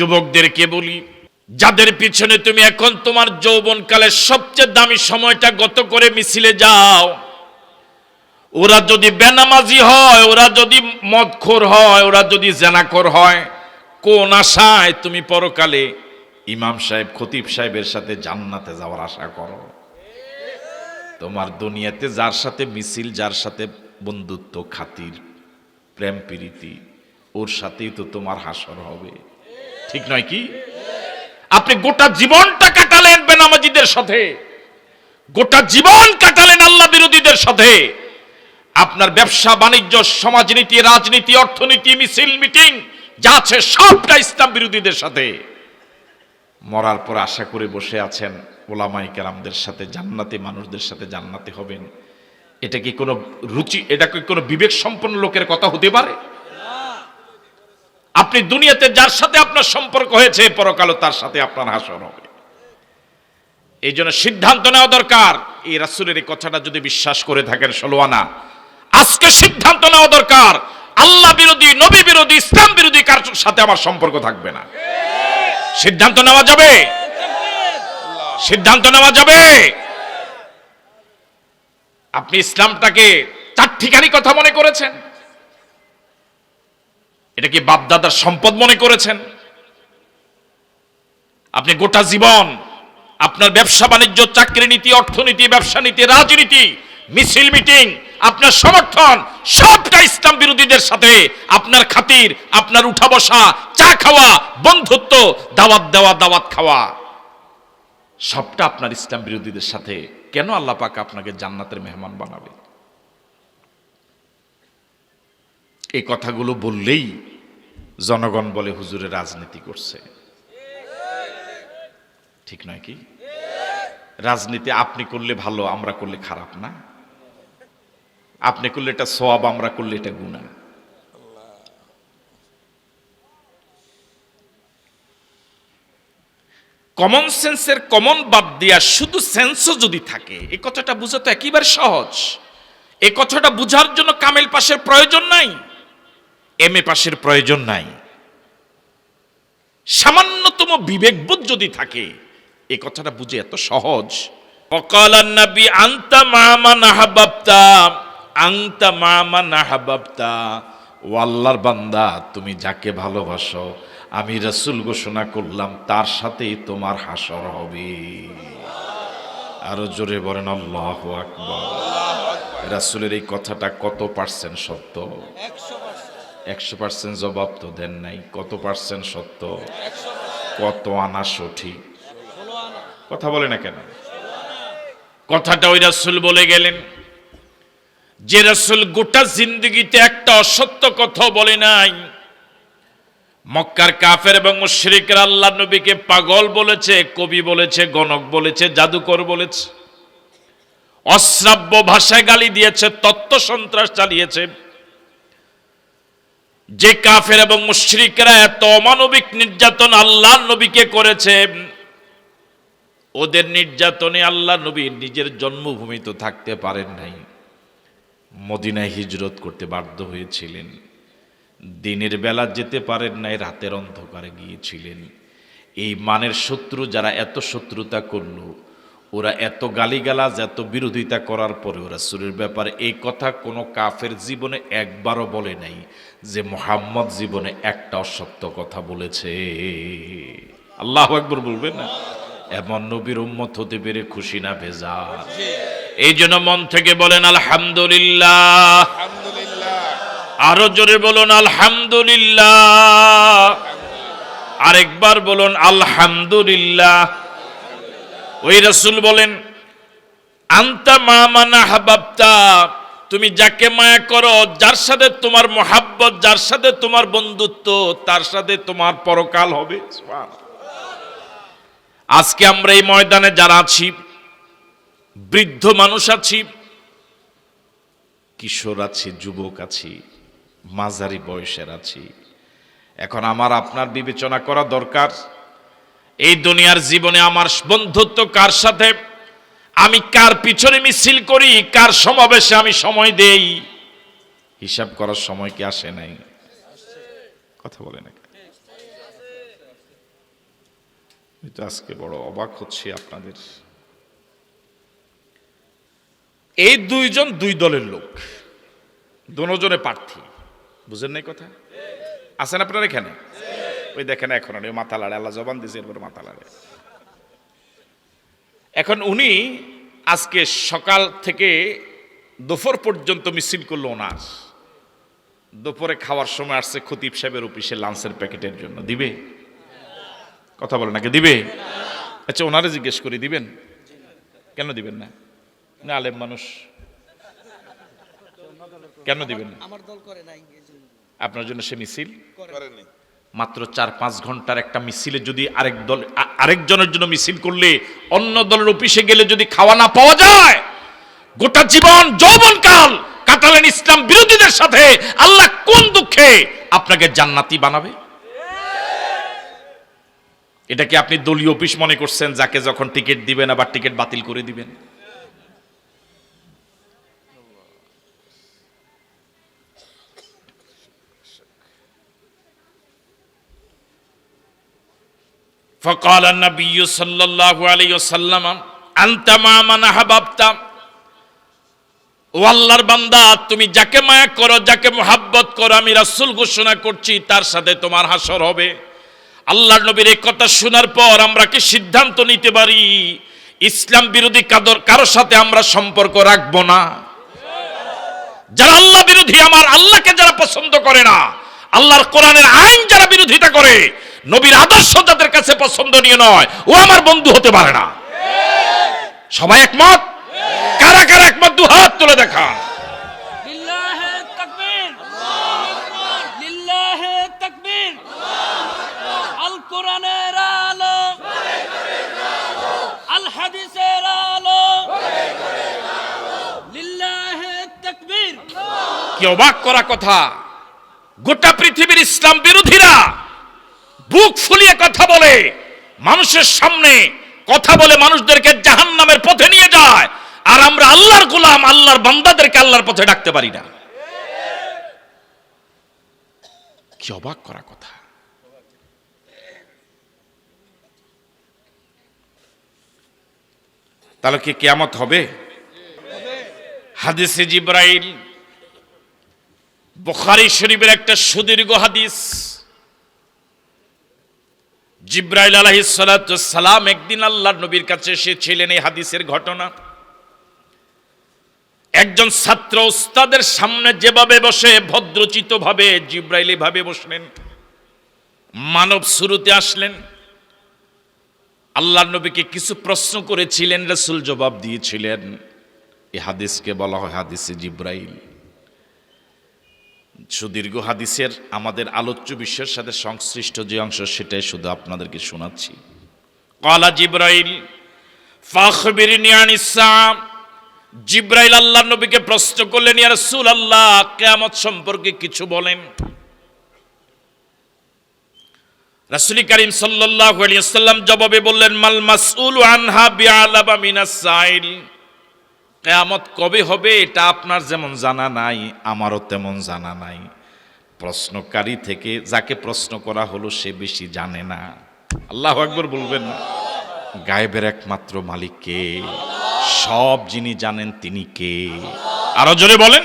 যুবকদেরকে বলি, যাদের পিছনে তুমি এখন তোমার যৌবনকালের সবচেয়ে দামি সময়টা গত করে মিছিলে যাও। ওরা যদি বেনামাজি হয়, ওরা যদি মদখোর হয়, ওরা যদি জেনাখোর হয়, কোন আশায় তুমি পরকালে ইমাম সাহেব, খতিব সাহেবের সাথে জান্নাতে যাওয়ার আশা করো? তোমার দুনিয়াতে যার সাথে মিছিল, যার সাথে বন্ধুত্ব, খাতির, প্রেম, প্রীতি, ওর সাথেই তো তোমার হাসর হবে। ঠিক নয় কি? আপনি গোটা জীবনটা কাটালেন বেনামাজিদের সাথে। গোটা জীবন কাটালেন আল্লাহ বিরোধীদের সাথে। আপনার ব্যবসা, বাণিজ্য, সমাজনীতি, রাজনীতি, অর্থনীতি, মিছিল, মিটিং, যা আছে সবটা ইসলাম বিরোধীদের সাথে। মরার পর আশা করে বসে আছেন ওলামাই কেরামদের সাথে, জান্নাতি মানুষদের সাথে জান্নাতি হবেন। এটা কি কোনো রুচি, এটা কি কোনো বিবেক সম্পন্ন লোকের কথা হতে পারে? আপনি দুনিয়াতে যার সাথে আপনার সম্পর্ক হয়েছে পরকালও তার সাথে আপনার হাসর হবে। এই জন্য সিদ্ধান্ত নেওয়া দরকার। এই রাসুলের এই কথাটা যদি বিশ্বাস করে থাকেন ষোলোয়ানা আজকে সিদ্ধান্ত নেওয়া দরকার। আল্লাহ বিরোধী, নবী বিরোধী, ইসলাম বিরোধী কার সাথে আমার সম্পর্ক থাকবে না। সিদ্ধান্ত নেওয়া যাবে? সিদ্ধান্ত নেওয়া যাবে? আপনি ইসলামটাকে চার ঠিকানি কথা মনে করেছেন। এটা কি বাপদাদার সম্পদ মনে করেছেন? আপনি গোটা জীবন আপনার ব্যবসা বাণিজ্য, চাকরি নীতি, অর্থনীতি, ব্যবসা নীতি, রাজনীতি, মিছিল, মিটিং, আপনার সমর্থন, সবটা ইসলাম বিরোধীদের সাথে। আপনার খাতির, আপনার উঠা বসা, চা খাওয়া, বন্ধুত্ব, দাওয়াত দেওয়া, দাওয়াত খাওয়া, সবটা আপনার ইসলাম বিরোধীদের সাথে। কেন আল্লাহ পাক আপনাকে জান্নাতের মেহমান বানাবে? এই কথাগুলো বললেই জনগণ বলে হুজুরে রাজনীতি করছে। ঠিক নয় কি? রাজনীতি আপনি করলে ভালো, আমরা করলে খারাপ না। আপনি করলে এটা সব আমরা করলে এটা গুণা কমন সেন্সের কমন বাদ দিয়া শুধু সেন্সও যদি থাকে, এ কথাটা বোঝা তো একেবারে সহজ। এই কথাটা বুঝার জন্য কামেল পাশের প্রয়োজন নাই, এম এ পাশের প্রয়োজন নাই। সামান্যতম বিবেকবোধ যদি থাকে এ কথাটা বুঝে এত সহজ। আন্তা মামা আংতা মামা নাহাবাবতা। ও আল্লাহর বান্দা তুমি যাকে ভালোবাসো আমি রসুল ঘোষণা করলাম তার সাথেই তোমার হাসর হবে। আরও জোরে বলেন আল্লাহ আকবর। রাসুলের এই কথাটা কত পার্সেন্ট সত্য? একশো পার্সেন্ট জবাব তো দেন নাই, কত পার্সেন্ট সত্য, কত আনা সঠিক? কথা বলে না কেন? কথাটা ওই রাসুল বলে গেলেন, যে রাসুল গোটা জিন্দগিতে একটা অসত্য কথা বলে নাই, মক্কার কাফের এবং মুশরিকরা আল্লাহ নবীকে পাগল বলেছে, কবি বলেছে, গণক বলেছে, জাদুকর বলেছে, অশ্রাব্য ভাষায় গালি দিয়েছে, তত্ত্ব সন্ত্রাস চালিয়েছে। যে কাফের এবং মুশরিকরা এত অমানবিক নির্যাতন আল্লাহ নবীকে করেছে, ওদের নির্যাতনে আল্লাহ নবী নিজের জন্মভূমি তো থাকতে পারেন নাই। মদিনায় হিজরত করতে বাধ্য হয়েছিলেন। দিনের বেলা যেতে পারেন নাই, রাতের অন্ধকারে গিয়েছিলেন। এই মানের শত্রু যারা এত শত্রুতা করল ওরা এত গালিগালাজ এত বিরোধিতা করার পরে ওরা সুরের ব্যাপারে এই কথা কোনো কাফের জীবনে একবারও বলে নাই যে মোহাম্মদ জীবনে একটা অসত্য কথা বলেছে। আল্লাহ একবার বলবেন না? এমন নবীর উম্মত হতে পেরে খুশি না ভেজা এই জন্য মন থেকে বলেন আলহামদুলিল্লাহ। আরও জোরে বলুন আলহামদুলিল্লাহ। আরেকবার বলুন আলহামদুলিল্লাহ। ওই রসুল বলেন, আন্তা মামানা হাবাবতা, তুমি যাকে মায়া করো, যার সাথে তোমার মোহাব্বত, যার সাথে তোমার বন্ধুত্ব, তার সাথে তোমার পরকাল হবে। আজকে আমরা এই ময়দানে যারা আছি, বৃদ্ধ মানুষ আছি, কিশোর আছি, যুবক আছি, মাঝারি বয়সের আছি, এখন আমার আপনার বিবেচনা করা দরকার। এই দুনিয়ার জীবনে আমার বন্ধুত্ব কার সাথে? আমি কার পিছনে মিছিল করি? কার সমাবেশে আমি সময় দেই? হিসাব করার সময় কি আসে নাই? কথা বলে না আজকে বড় অবাক হচ্ছে আপনাদের। এই দুইজন দুই দলের লোক, দুজনে প্রার্থী। বুঝেন নাই কথা? আছেন আপনার এখানে? ওই দেখেন এখন ওই মাথা লাড়ে আল্লাহ জবান দিয়েছে এরপরে মাথা লাড়ে এখন উনি আজকে সকাল থেকে দুপুর পর্যন্ত মিছিল করল ওনার। দুপুরে খাওয়ার সময় আসছে খতিব সাহেবের অফিসে লাঞ্চের প্যাকেটের জন্য। দিবে? কথা বলে নাকি? দিবে? আচ্ছা ওনারে জিজ্ঞেস করি দিবেন? কেন দিবেন না? না আলেম মানুষ। কেন দিবেন না? আমার দল করে নাই এই জন্য। আপনার জন্য সে মিছিল? করেনি। মাত্র চার পাঁচ ঘণ্টার একটা মিছিলে যদি আরেক দল আরেকজনের জন্য মিছিল করলে অন্য দলের অফিসে গেলে যদি খাওয়া না পাওয়া যায়, গোটা জীবন যৌবনকাল কাটালেন ইসলাম বিরোধীদের সাথে আল্লাহ কোন দুঃখে আপনাকে জান্নাতি বানাবে? এটা কি আপনি দলীয় অফিস মনে করছেন যাকে যখন টিকিট দিবেন আবার টিকিট বাতিল করে দিবেন? فقال النبي صلى الله عليه وسلم أنت مع من أحببت ও আল্লাহর বান্দা তুমি যাকে মায়া করো যাকে মোহাব্বত করো আমি রাসূল ঘোষণা করছি তার সাথে তোমার হাসর হবে আল্লাহর নবীর এই কথা শোনার পর আমরা কি সিদ্ধান্ত নিতে পারি ইসলাম বিরোধী কাদর কারোর সাথে আমরা সম্পর্ক রাখবো না যারা আল্লাহ বিরোধী আমার আল্লাহকে যারা পছন্দ করে না আল্লাহর কোরআনের আইন যারা বিরোধিতা করে নবীর আদর্শ যাদের কাছে পছন্দনীয় নয় ও আমার বন্ধু হতে পারে না। সবাই একমত? কারা কারা একমত? দু হাত তুলে দেখান। কি অবাক করা কথা। গোটা পৃথিবীর ইসলাম বিরোধীরা বুক ফুলিয়ে কথা বলে। মানুষের সামনে কথা বলে মানুষদেরকে জাহান্নামের পথে নিয়ে যায়। আর আমরা আল্লাহর গোলাম, আল্লাহর বান্দাদেরকে আল্লাহর পথে ডাকতে পারি না। কি অবাক করা কথা। তাহলে কি কেয়ামত হবে? হাদিসে জিব্রাইল, বুখারী শরীফের একটা সুদীর্ঘ হাদিস। জিব্রাইল সালাম একদিন আল্লাহর নবীর কাছে এসেছিলেন এই হাদিসের ঘটনা। একজন ছাত্র ওস্তাদের সামনে যেভাবে বসে ভদ্রচিত ভাবে জিব্রাইল ভাবে বসলেন। মানব শুরুতে আসলেন। আল্লাহর নবীকে কিছু প্রশ্ন করেছিলেন, রসুল জবাব দিয়েছিলেন। এ হাদিসকে বলা হয় হাদিসে জিব্রাইল। সুদীর্ঘ হাদিসের আমাদের আলোচ্য বিশ্বের সাথে সংশ্লিষ্ট যে অংশ, সেটাই শুধু আপনাদেরকে শোনাচ্ছি। কলা জিব্রাইল, ফাখবিরনি আন ইসলাম জিব্রাইল আল্লাহ নবীকে প্রশ্ন করলেন, ইয়া রাসূল আল্লাহ কিয়ামত সম্পর্কে কিছু বলেন? রাসূল করিম আলাইহি ওয়াসাল্লাম জবাবে বললেন, মাল মাসউলু আনহা বিআলাবা মিনাস সাইল কেয়ামত কবে হবে, এটা আপনার যেমন জানা নাই, আমারও তেমন জানা নাই। প্রশ্নকারী থেকে যাকে প্রশ্ন করা হলো, সে বেশি জানে না। আল্লাহ একবার বলবেন, গায়েবের একমাত্র মালিক কে? সব যিনি জানেন তিনি কে? আরও জোরে বলেন।